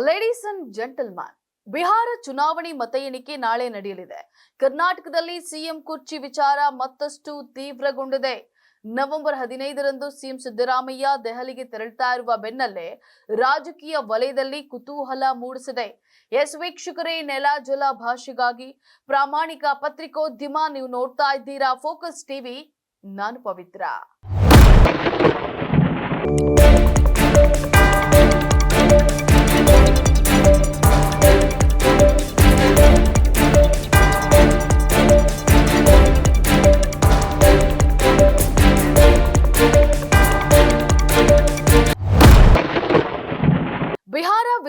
Ladies and gentleman Bihar ಚುನಾವಣೆ ಮತ ಎಣಿಕೆ ನಾಳೆ ನಡೆಯಲಿದೆ. ಕರ್ನಾಟಕದಲ್ಲಿ ಸಿಎಂ ಕುರ್ಚಿ ವಿಚಾರ ಮತ್ತಷ್ಟು ತೀವ್ರಗೊಂಡಿದೆ. ನವೆಂಬರ್ ಹದಿನೈದರಂದು ಸಿಎಂ ಸಿದ್ದರಾಮಯ್ಯ ದೆಹಲಿಗೆ ತೆರಳುತ್ತಾ ಇರುವ ಬೆನ್ನಲ್ಲೇ ರಾಜಕೀಯ ವಲಯದಲ್ಲಿ ಕುತೂಹಲ ಮೂಡಿಸಿದೆ. ಎಸ್ ವೀಕ್ಷಕರೇ, ನೆಲ ಜಲ ಭಾಷೆಗಾಗಿ ಪ್ರಾಮಾಣಿಕ ಪತ್ರಿಕೋದ್ಯಮ ನೀವು ನೋಡ್ತಾ ಇದ್ದೀರಾ? ಫೋಕಸ್ ಟಿವಿ, ನಾನು ಪವಿತ್ರ.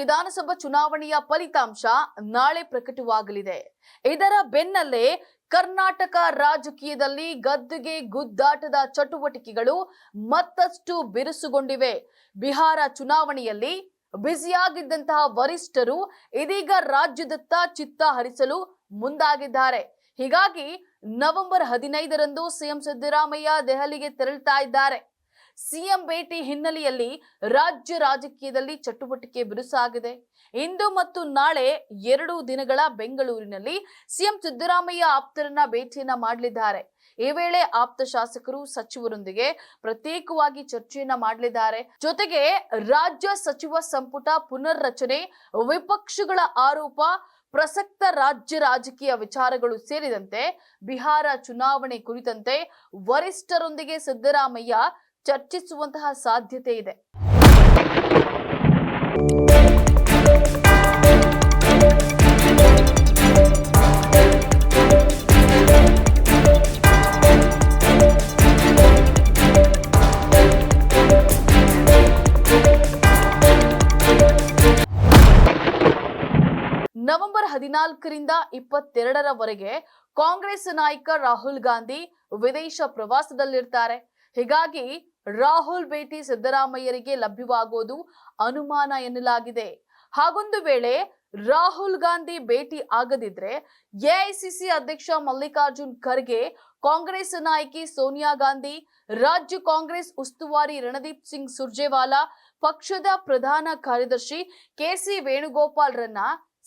ವಿಧಾನಸಭಾ ಚುನಾವಣೆಯ ಫಲಿತಾಂಶ ನಾಳೆ ಪ್ರಕಟವಾಗಲಿದೆ. ಇದರ ಬೆನ್ನಲ್ಲೇ ಕರ್ನಾಟಕ ರಾಜಕೀಯದಲ್ಲಿ ಗದ್ದುಗೆ ಗುದ್ದಾಟದ ಚಟುವಟಿಕೆಗಳು ಮತ್ತಷ್ಟು ಬಿರುಸುಗೊಂಡಿವೆ. ಬಿಹಾರ ಚುನಾವಣೆಯಲ್ಲಿ ಬ್ಯುಸಿಯಾಗಿದ್ದಂತಹ ವರಿಷ್ಠರು ಇದೀಗ ರಾಜ್ಯದತ್ತ ಚಿತ್ತ ಹರಿಸಲು ಮುಂದಾಗಿದ್ದಾರೆ. ಹೀಗಾಗಿ ನವೆಂಬರ್ ಹದಿನೈದರಂದು ಸಿಎಂ ಸಿದ್ದರಾಮಯ್ಯ ದೆಹಲಿಗೆ ತೆರಳುತ್ತಾ ಇದ್ದಾರೆ. ಸಿಎಂ ಭೇಟಿ ಹಿನ್ನೆಲೆಯಲ್ಲಿ ರಾಜ್ಯ ರಾಜಕೀಯದಲ್ಲಿ ಚಟುವಟಿಕೆ ಬಿರುಸಾಗಿದೆ. ಇಂದು ಮತ್ತು ನಾಳೆ ಎರಡು ದಿನಗಳ ಬೆಂಗಳೂರಿನಲ್ಲಿ ಸಿಎಂ ಸಿದ್ದರಾಮಯ್ಯ ಆಪ್ತರನ್ನ ಭೇಟಿಯನ್ನ ಮಾಡಲಿದ್ದಾರೆ. ಈ ವೇಳೆ ಆಪ್ತ ಶಾಸಕರು ಸಚಿವರೊಂದಿಗೆ ಪ್ರತ್ಯೇಕವಾಗಿ ಚರ್ಚೆಯನ್ನ ಮಾಡಲಿದ್ದಾರೆ. ಜೊತೆಗೆ ರಾಜ್ಯ ಸಚಿವ ಸಂಪುಟ ಪುನರ್ರಚನೆ, ವಿಪಕ್ಷಗಳ ಆರೋಪ, ಪ್ರಸಕ್ತ ರಾಜ್ಯ ರಾಜಕೀಯ ವಿಚಾರಗಳು ಸೇರಿದಂತೆ ಬಿಹಾರ ಚುನಾವಣೆ ಕುರಿತಂತೆ ವರಿಷ್ಠರೊಂದಿಗೆ ಸಿದ್ದರಾಮಯ್ಯ ಚರ್ಚಿಸುವಂತಹ ಸಾಧ್ಯತೆ ಇದೆ. ನವೆಂಬರ್ ಹದಿನಾಲ್ಕರಿಂದ ಇಪ್ಪತ್ತೆರಡರವರೆಗೆ ಕಾಂಗ್ರೆಸ್ ನಾಯಕ ರಾಹುಲ್ ಗಾಂಧಿ ವಿದೇಶ ಪ್ರವಾಸದಲ್ಲಿರ್ತಾರೆ. ಹೀಗಾಗಿ ರಾಹುಲ್ ಭೇಟಿ ಸಿದ್ದರಾಮಯ್ಯರಿಗೆ ಲಭ್ಯವಾಗೋದು ಅನುಮಾನ ಎನ್ನಲಾಗಿದೆ. ಹಾಗೊಂದು ವೇಳೆ ರಾಹುಲ್ ಗಾಂಧಿ ಭೇಟಿ ಆಗದಿದ್ರೆ ಎಐಸಿಸಿ ಅಧ್ಯಕ್ಷ ಮಲ್ಲಿಕಾರ್ಜುನ್ ಖರ್ಗೆ, ಕಾಂಗ್ರೆಸ್ ನಾಯಕಿ ಸೋನಿಯಾ ಗಾಂಧಿ, ರಾಜ್ಯ ಕಾಂಗ್ರೆಸ್ ಉಸ್ತುವಾರಿ ರಣದೀಪ್ ಸಿಂಗ್ ಸುರ್ಜೇವಾಲಾ, ಪಕ್ಷದ ಪ್ರಧಾನ ಕಾರ್ಯದರ್ಶಿ ಕೆಸಿ ವೇಣುಗೋಪಾಲ್ರನ್ನ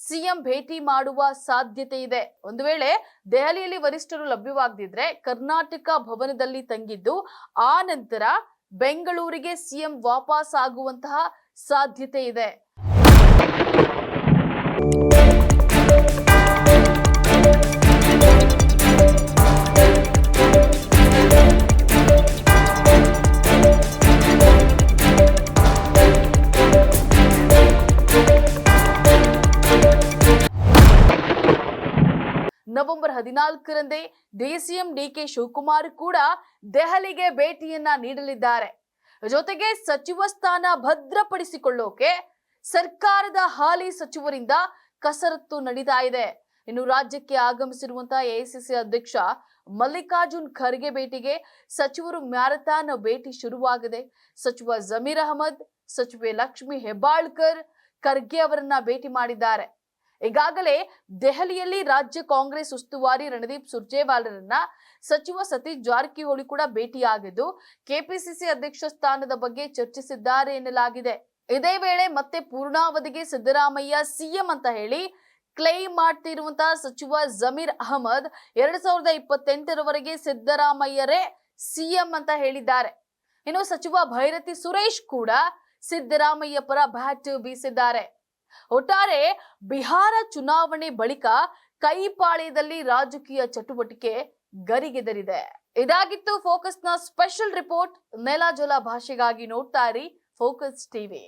ಸಿಎಂ ಭೇಟಿ ಮಾಡುವ ಸಾಧ್ಯತೆ ಇದೆ. ಒಂದು ವೇಳೆ ದೆಹಲಿಯಲ್ಲಿ ವರಿಷ್ಠರು ಲಭ್ಯವಾಗದಿದ್ರೆ ಕರ್ನಾಟಕ ಭವನದಲ್ಲಿ ತಂಗಿದ್ದು, ಆ ನಂತರ ಬೆಂಗಳೂರಿಗೆ ಸಿಎಂ ವಾಪಸ್ ಆಗುವಂತಹ ಸಾಧ್ಯತೆ ಇದೆ. ನವೆಂಬರ್ ಹದಿನಾಲ್ಕರಂದೇ ಡಿಸಿಎಂ ಡಿಕೆ ಶಿವಕುಮಾರ್ ಕೂಡ ದೆಹಲಿಗೆ ಭೇಟಿಯನ್ನ ನೀಡಲಿದ್ದಾರೆ. ಜೊತೆಗೆ ಸಚಿವ ಸ್ಥಾನ ಭದ್ರಪಡಿಸಿಕೊಳ್ಳೋಕೆ ಸರ್ಕಾರದ ಹಾಲಿ ಸಚಿವರಿಂದ ಕಸರತ್ತು ನಡೀತಾ ಇದೆ. ಇನ್ನು ರಾಜ್ಯಕ್ಕೆ ಆಗಮಿಸಿರುವಂತಹ ಎಐಸಿಸಿ ಅಧ್ಯಕ್ಷ ಮಲ್ಲಿಕಾರ್ಜುನ್ ಖರ್ಗೆ ಭೇಟಿಗೆ ಸಚಿವರು ಮ್ಯಾರಥಾನ್ ಭೇಟಿ ಶುರುವಾಗಿದೆ. ಸಚಿವ ಜಮೀರ್ ಅಹಮದ್, ಸಚಿವೆ ಲಕ್ಷ್ಮಿ ಹೆಬ್ಬಾಳ್ಕರ್ ಖರ್ಗೆ ಅವರನ್ನ ಭೇಟಿ ಮಾಡಿದ್ದಾರೆ. ಈಗಾಗಲೇ ದೆಹಲಿಯಲ್ಲಿ ರಾಜ್ಯ ಕಾಂಗ್ರೆಸ್ ಉಸ್ತುವಾರಿ ರಣದೀಪ್ ಸುರ್ಜೇವಾಲರನ್ನ ಸಚಿವ ಸತೀಶ್ ಜಾರಕಿಹೊಳಿ ಕೂಡ ಭೇಟಿಯಾಗಿದ್ದು, ಕೆಪಿಸಿಸಿ ಅಧ್ಯಕ್ಷ ಸ್ಥಾನದ ಬಗ್ಗೆ ಚರ್ಚಿಸಿದ್ದಾರೆ ಎನ್ನಲಾಗಿದೆ. ಇದೇ ವೇಳೆ ಮತ್ತೆ ಪೂರ್ಣಾವಧಿಗೆ ಸಿದ್ದರಾಮಯ್ಯ ಸಿಎಂ ಅಂತ ಹೇಳಿ ಕ್ಲೈಮ್ ಮಾಡ್ತಿರುವಂತಹ ಸಚಿವ ಜಮೀರ್ ಅಹಮದ್ ಎರಡ್ ಸಾವಿರದ ಇಪ್ಪತ್ತೆಂಟರವರೆಗೆ ಸಿದ್ದರಾಮಯ್ಯರೇ ಸಿಎಂ ಅಂತ ಹೇಳಿದ್ದಾರೆ. ಇನ್ನು ಸಚಿವ ಭೈರತಿ ಸುರೇಶ್ ಕೂಡ ಸಿದ್ದರಾಮಯ್ಯ ಪರ ಬ್ಯಾಟ್ ಬೀಸಿದ್ದಾರೆ. ಒಟ್ಟಾರೆ ಬಿಹಾರ ಚುನಾವಣೆ ಬಳಿಕ ಕೈಪಾಳ್ಯದಲ್ಲಿ ರಾಜಕೀಯ ಚಟುವಟಿಕೆ ಗರಿಗೆದರಿದೆ. ಇದಾಗಿತ್ತು ಫೋಕಸ್ನ ಸ್ಪೆಷಲ್ ರಿಪೋರ್ಟ್. ನೆಲ ಜಲ ಭಾಷೆಗಾಗಿ ನೋಡ್ತಾ ಇರಿ ಫೋಕಸ್ ಟಿವಿ.